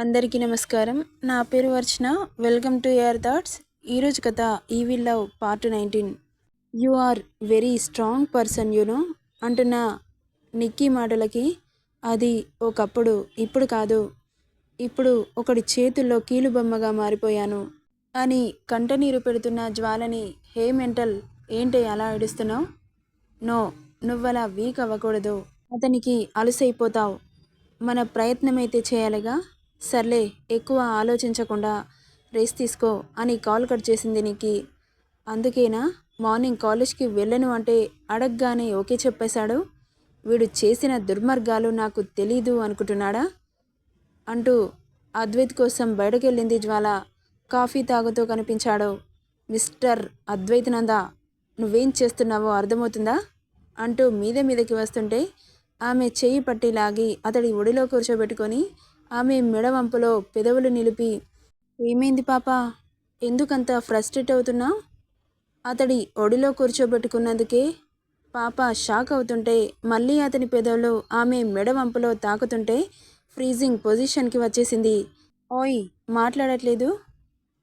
అందరికీ నమస్కారం. నా పేరు Varchana welcome to your thoughts ఈరోజు కథ evil love part nineteen you are very strong person you know అంటున్న నిక్కీ మాటలకి అది ఒకప్పుడు ఇప్పుడు కాదు. ఇప్పుడు ఒకటి చేతుల్లో కీలుబొమ్మగా మారిపోయాను. అని కంటనీరు పెడుతున్న జ్వాలని హే మెంటల్ ఏంటి అలా ఏడుస్తున్నావు? నో నువ్వలా వీక్ అవ్వకూడదు. అతనికి అలసైపోతావు. మన ప్రయత్నమైతే చేయాలిగా? సర్లే ఎక్కువ ఆలోచించకుండా రేస్ తీసుకో అని కాల్ కట్ చేసింది నీకి అందుకేనా? మార్నింగ్ కాలేజ్కి వెళ్ళను అంటే అడగగానే ఓకే చెప్పేశాడు? వీడు చేసిన దుర్మార్గాలు నాకు తెలీదు అనుకుంటున్నాడా? అంటూ అద్వైత్ కోసం బయటకెళ్ళింది జ్వాల. కాఫీ తాగుతూ కనిపించాడు. మిస్టర్ అద్వైత్ నంద నువ్వేం చేస్తున్నావో అర్థమవుతుందా? అంటూ మీద మీదకి వస్తుంటే ఆమె చెయ్యి పట్టి లాగి అతడి ఒడిలో కూర్చోబెట్టుకొని ఆమె మెడవంపులో పెదవులు నిలిపి ఏమైంది పాప? ఎందుకంత ఫ్రస్ట్రేట్ అవుతున్నా? అతడి ఒడిలో కూర్చోబెట్టుకున్నందుకే పాప షాక్ అవుతుంటే మళ్ళీ అతని పెదవులు ఆమె మెడవంపులో తాకుతుంటే ఫ్రీజింగ్ పొజిషన్కి వచ్చేసింది. ఓయ్ మాట్లాడట్లేదు?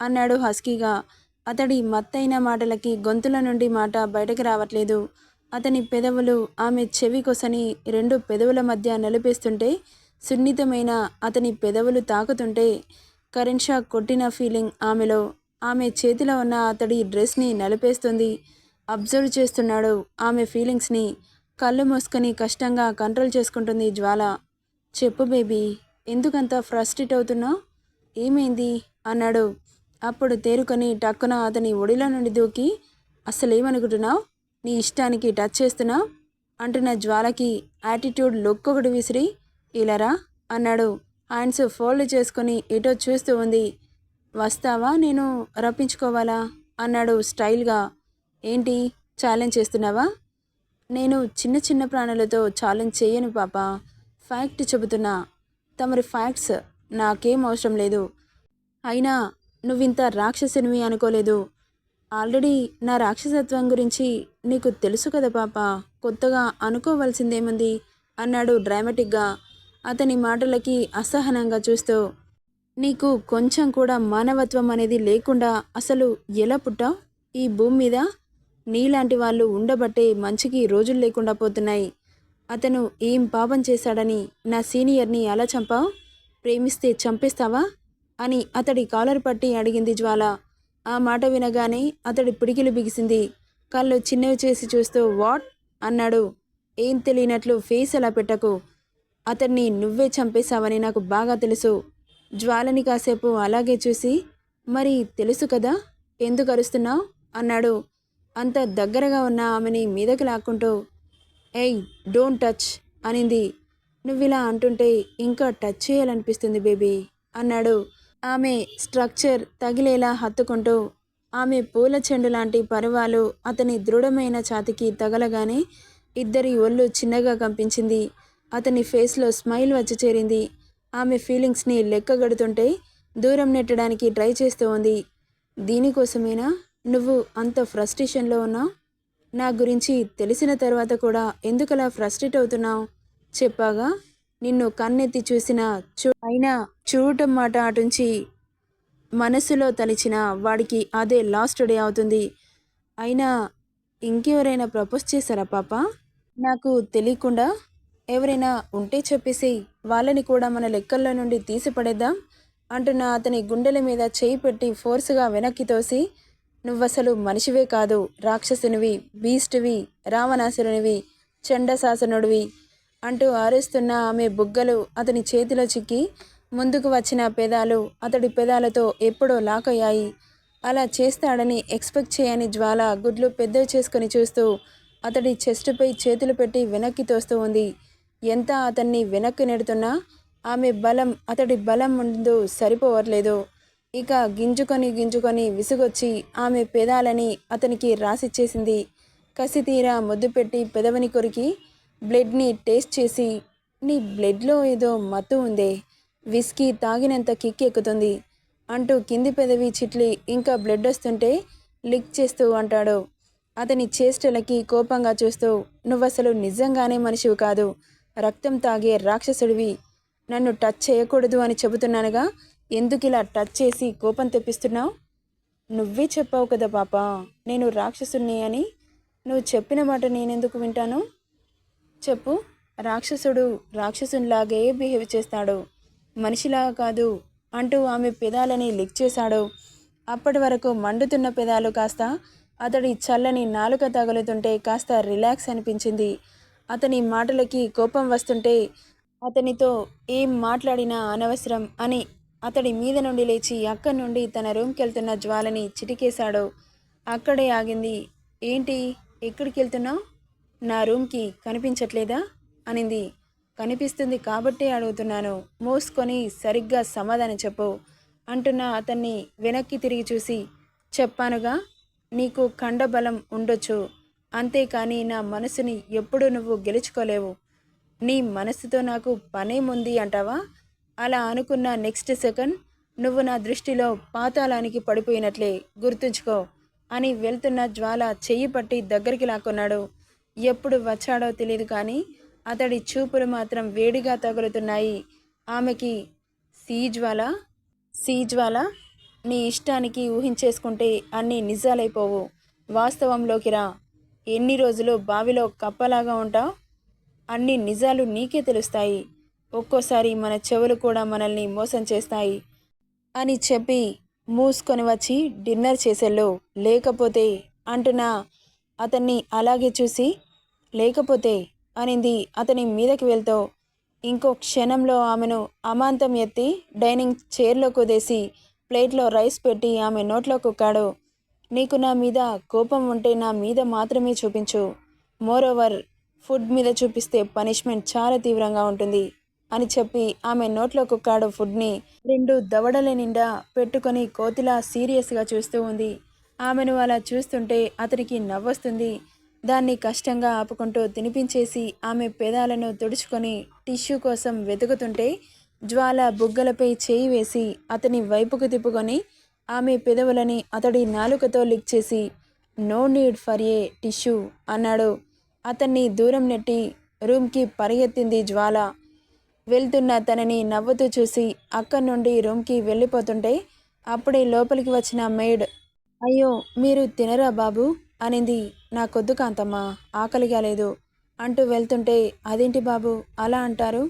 అన్నాడు హస్కీగా. అతడి మత్తైన మాటలకి గొంతుల నుండి మాట బయటకు రావట్లేదు. అతని పెదవులు ఆమె చెవి కొసని రెండు పెదవుల మధ్య నిలిపేస్తుంటే సున్నితమైన అతని పెదవులు తాకుతుంటే కరెంట్ షాక్ కొట్టిన ఫీలింగ్ ఆమెలో. ఆమె చేతిలో ఉన్న అతడి డ్రెస్ని నలిపేస్తుంది. అబ్జర్వ్ చేస్తున్నాడు ఆమె ఫీలింగ్స్ని. కళ్ళు మూసుకొని కష్టంగా కంట్రోల్ చేసుకుంటుంది జ్వాల. చెప్పు బేబీ ఎందుకంత ఫ్రస్ట్రేట్ అవుతున్నావు? ఏమైంది? అన్నాడు. అప్పుడు తేరుకొని టక్కున అతని ఒడిలో నుండి దూకి అసలేమనుకుంటున్నావు? నీ ఇష్టానికి టచ్ చేస్తున్నావు? అంటున్న జ్వాలకి యాటిట్యూడ్ లుక్ ఒకటి విసిరి ఇలారా? అన్నాడు. హ్యాండ్స్ ఫోల్డ్ చేసుకొని ఎటో చూస్తూ ఉంది. వస్తావా? నేను రప్పించుకోవాలా? అన్నాడు స్టైల్గా. ఏంటి? ఛాలెంజ్ చేస్తున్నావా? నేను చిన్న చిన్న ప్రాణులతో ఛాలెంజ్ చేయను పాప. ఫ్యాక్ట్ చెబుతున్నా. తమరి ఫ్యాక్ట్స్ నాకేం అవసరం లేదు. అయినా నువ్వింత రాక్షసునివి అనుకోలేదు. ఆల్రెడీ నా రాక్షసత్వం గురించి నీకు తెలుసు కదా పాప. కొత్తగా అనుకోవాల్సిందేముంది? అన్నాడు డ్రామాటిక్గా. అతని మాటలకి అసహనంగా చూస్తూ నీకు కొంచెం కూడా మానవత్వం అనేది లేకుండా అసలు ఎలా పుట్టావు? ఈ భూమి మీద నీలాంటి వాళ్ళు ఉండబట్టే మంచికి రోజులు లేకుండా పోతున్నాయి. అతను ఏం పాపం చేశాడని నా సీనియర్ని అలా చంపావు? ప్రేమిస్తే చంపేస్తావా? అని అతడి కాలర్ పట్టి అడిగింది జ్వాల. ఆ మాట వినగానే అతడి పిడికిలు బిగిసింది. కళ్ళు చిన్నవి చేసి చూస్తూ వాట్? అన్నాడు. ఏం తెలియనట్లు ఫేస్ అలా పెట్టకు. అతన్ని నువ్వే చంపేశావని నాకు బాగా తెలుసు. జ్వాలని కాసేపు అలాగే చూసి మరి తెలుసు కదా? ఎందుకు అరుస్తున్నావు? అన్నాడు. అంత దగ్గరగా ఉన్న ఆమెని మీదకి లాక్కుంటూ ఏయ్ డోంట్ టచ్ అనింది. నువ్విలా అంటుంటే ఇంకా టచ్ చేయాలనిపిస్తుంది బేబీ అన్నాడు. ఆమె స్ట్రక్చర్ తగిలేలా హత్తుకుంటూ ఆమె పూల చెండు లాంటి పరువాలు అతని దృఢమైన ఛాతికి తగలగానే ఇద్దరి ఒళ్ళు చిన్నగా కంపించింది. అతని ఫేస్లో స్మైల్ వచ్చి చేరింది. ఆమె ఫీలింగ్స్ని లెక్కగడుతుంటే దూరం నెట్టడానికి ట్రై చేస్తూ ఉంది. దీనికోసమేనా? నువ్వు అంత ఫ్రస్ట్రేషన్లో ఉన్నావు? నా గురించి తెలిసిన తర్వాత కూడా ఎందుకలా ఫ్రస్ట్రేట్ అవుతున్నావు? చెప్పాగా. నిన్ను కన్నెత్తి చూసిన చూ అయినా చూడటం మాట అటుంచి మనసులో తలిచిన వాడికి అదే లాస్ట్ డే అవుతుంది. అయినా ఇంకెవరైనా ప్రపోజ్ చేశారా పాప? నాకు తెలియకుండా ఎవరైనా ఉంటే చెప్పేసి వాళ్ళని కూడా మన లెక్కల్లో నుండి తీసిపడేద్దాం అంటున్న అతని గుండెల మీద చేయి పెట్టి ఫోర్స్గా వెనక్కి తోసి నువ్వసలు మనిషివే కాదు రాక్షసునివి బీస్ట్వి రావణాసురునివి చండశాసనుడివి అంటూ ఆరుస్తున్న ఆమె బుగ్గలు అతని చేతిలో చిక్కి ముందుకు వచ్చిన పెదాలు అతడి పెదాలతో ఎప్పుడో లాక్ అయ్యాయి అలా చేస్తాడని ఎక్స్పెక్ట్ చేయని జ్వాల గుడ్లు పెద్దవి చేసుకుని చూస్తూ అతడి చెస్టుపై చేతులు పెట్టి వెనక్కి తోస్తూ ఉంది. ఎంత అతన్ని వెనక్కి నెడుతున్నా ఆమె బలం అతడి బలం ముందు సరిపోవట్లేదు. ఇక గింజుకొని గింజుకొని విసుగొచ్చి ఆమె పెదాలని అతనికి రాసిచ్చేసింది. కసితీరా ముద్దు పెట్టి పెదవిని కొరికి బ్లడ్ని టేస్ట్ చేసి నీ బ్లడ్లో ఏదో మత్తు ఉందే విస్కీ తాగినంత కిక్ ఎక్కుతుంది అంటూ కింది పెదవి చిట్లి ఇంకా బ్లడ్ వస్తుంటే లిక్ చేస్తూ అంటాడు. అతని చేష్టలకి కోపంగా చూస్తూ నువ్వసలు నిజంగానే మనిషివి కాదు. రక్తం తాగే రాక్షసుడివి. నన్ను టచ్ చేయకూడదు అని చెబుతున్నానుగా ఎందుకు ఇలా టచ్ చేసి కోపం తెప్పిస్తున్నావు? నువ్వే చెప్పావు కదా పాప నేను రాక్షసుని అని. నువ్వు చెప్పిన మాట నేనెందుకు వింటాను? చెప్పు. రాక్షసుడు రాక్షసునిలాగే బిహేవ్ చేస్తాడు. మనిషిలాగా కాదు అంటూ ఆమె పెదాలని లిక్ చేశాడు. అప్పటి వరకు మండుతున్న పెదాలు కాస్త అతడి చల్లని నాలుక తగులుతుంటే కాస్త రిలాక్స్ అనిపించింది. అతని మాటలకి కోపం వస్తుంటే అతనితో ఏం మాట్లాడినా అనవసరం అని అతడి మీద నుండి లేచి అక్కడి నుండి తన రూమ్కి వెళ్తున్న జ్వాలని చిటికేశాడు. అక్కడే ఆగింది. ఏంటి? ఎక్కడికి వెళ్తున్నావు? నా రూమ్కి కనిపించట్లేదా? అనింది. కనిపిస్తుంది కాబట్టే అడుగుతున్నాను. మోసుకొని సరిగ్గా సమాధానం చెప్పు అంటున్న అతన్ని వెనక్కి తిరిగి చూసి చెప్పానుగా నీకు కండబలం ఉండొచ్చు. అంతేకాని నా మనసుని ఎప్పుడు నువ్వు గెలుచుకోలేవు. నీ మనసుతో నాకు పనేముంది అంటావా? అలా అనుకున్న నెక్స్ట్ సెకండ్ నువ్వు నా దృష్టిలో పాతాళానికి పడిపోయినట్లే గుర్తుంచుకో అని వెళ్తున్న జ్వాల చెయ్యి పట్టి దగ్గరికి లాక్కున్నాడు. ఎప్పుడు వచ్చాడో తెలియదు కానీ అతడి చూపులు మాత్రం వేడిగా తగులుతున్నాయి. ఆమెకి సీజ్వాల సీజ్వాల నీ ఇష్టానికి ఊహించేసుకుంటే అన్నీ నిజాలైపోవు. వాస్తవంలోకి రా. ఎన్ని రోజులు బావిలో కప్పలాగా ఉంటావు? అన్ని నిజాలు నీకే తెలుస్తాయి. ఒక్కోసారి మన చెవులు కూడా మనల్ని మోసం చేస్తాయి అని చెప్పి మూసుకొని వచ్చి డిన్నర్ చేసేళ్ళు. లేకపోతే అంటున్నా అతన్ని అలాగే చూసి లేకపోతే అనింది అతని మీదకి వెళ్తూ. ఇంకో క్షణంలో ఆమెను అమాంతం ఎత్తి డైనింగ్ చైర్లో కుదేసి ప్లేట్లో రైస్ పెట్టి ఆమె నోట్లో కుక్కాడు. నీకు నా మీద కోపం ఉంటే నా మీద మాత్రమే చూపించు. మోరోవర్ ఫుడ్ మీద చూపిస్తే పనిష్మెంట్ చాలా తీవ్రంగా ఉంటుంది అని చెప్పి ఆమె నోట్లో కుక్కాడు ఫుడ్ని రెండు దవడల నిండా పెట్టుకొని కోతిలా సీరియస్గా చూస్తూ ఉంది. ఆమెను అలా చూస్తుంటే అతనికి నవ్వొస్తుంది. దాన్ని కష్టంగా ఆపుకుంటూ తినిపించేసి ఆమె పెదాలను తుడుచుకొని టిష్యూ కోసం వెతుకుతుంటే జ్వాల బుగ్గలపై చేయి వేసి అతని వైపుకు తిప్పుకొని ఆమె పెదవులని అతడి నాలుకతో లిక్ చేసి no need for a tissue అన్నాడు. అతన్ని దూరం నెట్టి రూమ్కి పరిగెత్తింది జ్వాల. వెళ్తున్న తనని నవ్వుతూ చూసి అక్కడి నుండి రూమ్కి వెళ్ళిపోతుంటే అప్పుడే లోపలికి వచ్చిన మేడ్ అయ్యో మీరు తినరా బాబు? అనింది. నాకొద్దు కాంతమ్మ ఆకలిగా లేదు అంటూ వెళ్తుంటే అదేంటి బాబు అలా అంటారు?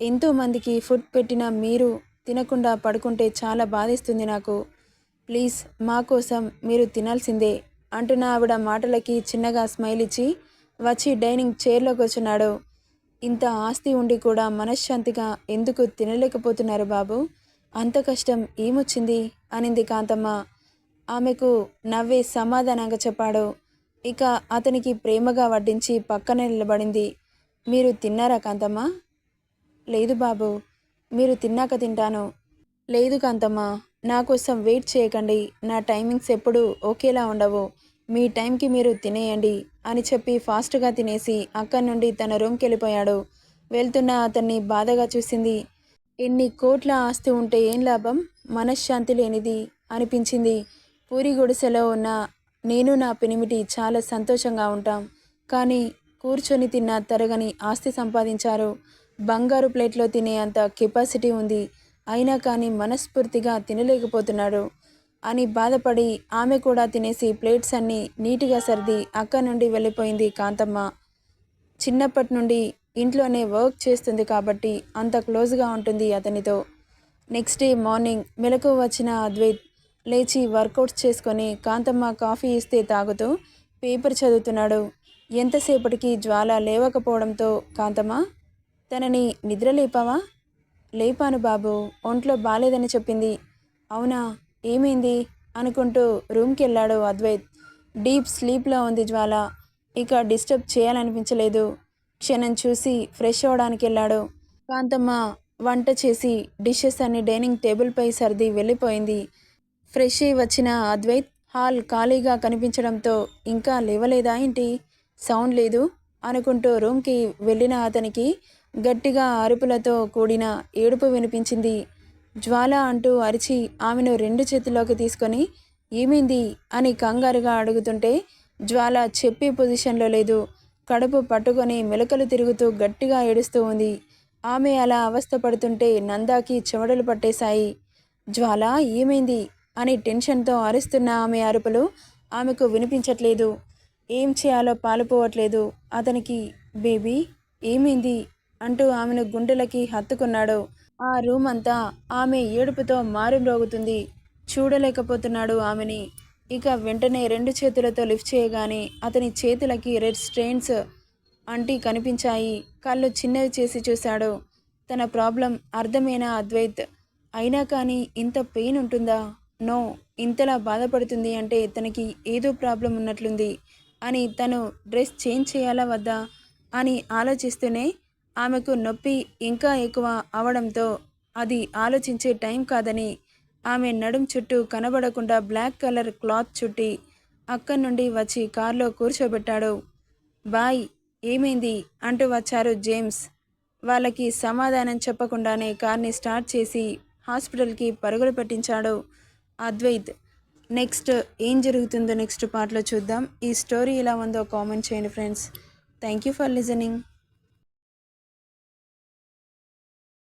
ఎంతోమందికి ఫుడ్ పెట్టిన మీరు తినకుండా పడుకుంటే చాలా బాధిస్తుంది నాకు ప్లీజ్ మా కోసం మీరు తినాల్సిందే అంటున్న ఆవిడ మాటలకి చిన్నగా స్మైల్ ఇచ్చి వచ్చి డైనింగ్ చైర్లో కూర్చున్నాడు. ఇంత ఆస్తి ఉండి కూడా మనశ్శాంతిగా ఎందుకు తినలేకపోతున్నారు బాబు? అంత కష్టం ఏమొచ్చింది? అనింది కాంతమ్మ. ఆమెకు నవ్వే సమాధానంగా చెప్పాడు. ఇక అతనికి ప్రేమగా వడ్డించి పక్కన నిలబడింది. మీరు తిన్నారా కాంతమ్మ? లేదు బాబు. మీరు తిన్నాక తింటాను. లేదు కాంతమ్మ. నా కోసం వెయిట్ చేయకండి. నా టైమింగ్స్ ఎప్పుడు ఒకేలా ఉండవు. మీ టైంకి మీరు తినేయండి అని చెప్పి ఫాస్ట్గా తినేసి అక్కడి నుండి తన రూమ్కి వెళ్ళిపోయాడు. వెళ్తున్న అతన్ని బాధగా చూసింది. ఎన్ని కోట్ల ఆస్తి ఉంటే ఏం లాభం? మనశ్శాంతి లేనిది అనిపించింది. పూరి గుడిసెలో ఉన్న నేను నా పెనిమిటి చాలా సంతోషంగా ఉంటాం. కానీ కూర్చొని తిన్న తరగని ఆస్తి సంపాదించారు. బంగారు ప్లేట్లో తినే అంత కెపాసిటీ ఉంది. అయినా కానీ మనస్ఫూర్తిగా తినలేకపోతున్నాడు. అని బాధపడి ఆమె కూడా తినేసి ప్లేట్స్ అన్నీ నీట్గా సర్ది అక్క నుండి వెళ్ళిపోయింది కాంతమ్మ. చిన్నప్పటి నుండి ఇంట్లోనే వర్క్ చేస్తుంది కాబట్టి అంత క్లోజ్గా ఉంటుంది అతనితో. నెక్స్ట్ డే మార్నింగ్ మెలకు వచ్చిన అద్వైత్ లేచి వర్కౌట్స్ చేసుకొని కాంతమ్మ కాఫీ ఇస్తే తాగుతూ పేపర్ చదువుతున్నాడు. ఎంతసేపటికి జ్వాల లేవకపోవడంతో కాంతమ్మ తనని నిద్ర లేపావా లేపాను బాబు ఒంట్లో బాలేదని చెప్పింది. అవునా ఏమైంది? అనుకుంటూ రూమ్కి వెళ్ళాడు అద్వైత్. డీప్ స్లీప్లో ఉంది జ్వాల. ఇక డిస్టర్బ్ చేయాలనిపించలేదు. క్షణం చూసి ఫ్రెష్ అవ్వడానికి వెళ్ళాడు కాంతమ్మ వంట చేసి డిషెస్ అన్ని డైనింగ్ టేబుల్పై సర్ది వెళ్ళిపోయింది. ఫ్రెష్ అయి వచ్చిన అద్వైత్ హాల్ ఖాళీగా కనిపించడంతో ఇంకా లేవలేదా ఏంటి? సౌండ్ లేదు? అనుకుంటూ రూమ్కి వెళ్ళిన అతనికి గట్టిగా అరుపులతో కూడిన ఏడుపు వినిపించింది. జ్వాల అంటూ అరిచి ఆమెను రెండు చేతుల్లోకి తీసుకొని ఏమైంది? అని కంగారుగా అడుగుతుంటే జ్వాల చెప్పే పొజిషన్లో లేదు. కడుపు పట్టుకొని మెలకలు తిరుగుతూ గట్టిగా ఏడుస్తూ ఉంది. ఆమె అలా అవస్థపడుతుంటే నందాకి చెమటలు పట్టేశాయి. జ్వాల ఏమైంది? అని టెన్షన్తో అరుస్తున్న ఆమె అరుపులు ఆమెకు వినిపించట్లేదు. ఏం చేయాలో పాలుపోవట్లేదు. అతనికి బేబీ ఏమైంది? అంటూ ఆమెను గుండెలకి హత్తుకున్నాడు. ఆ రూమ్ అంతా ఆమె ఏడుపుతో మారుమ్రోగుతుంది. చూడలేకపోతున్నాడు ఆమెని. ఇక వెంటనే రెండు చేతులతో లిఫ్ట్ చేయగానే అతని చేతులకి రెడ్ స్ట్రెయిన్స్ అంటీ కనిపించాయి. కళ్ళు చిన్నవి చేసి చూశాడు. తన ప్రాబ్లం అర్థమైన అద్వైత్? అయినా కానీ ఇంత పెయిన్ ఉంటుందా? నో ఇంతలా బాధపడుతుంది అంటే తనకి ఏదో ప్రాబ్లం ఉన్నట్లుంది. అని తను డ్రెస్ చేంజ్ చేయాలా వద్దా అని ఆలోచిస్తూనే ఆమెకు నొప్పి ఇంకా ఎక్కువ అవడంతో అది ఆలోచించే టైం కాదని ఆమె నడుం చుట్టూ కనబడకుండా బ్లాక్ కలర్ క్లాత్ చుట్టి అక్కడి నుండి వచ్చి కారులో కూర్చోబెట్టాడు. బాయ్ ఏమైంది? అంటూ వచ్చారు జేమ్స్. వాళ్ళకి సమాధానం చెప్పకుండానే కార్ని స్టార్ట్ చేసి హాస్పిటల్కి పరుగులు పెట్టించాడు అద్వైత్. నెక్స్ట్ ఏం జరుగుతుందో నెక్స్ట్ పార్ట్లో చూద్దాం. ఈ స్టోరీ ఎలా ఉందో కామెంట్ చేయండి friends. Thank you for listening.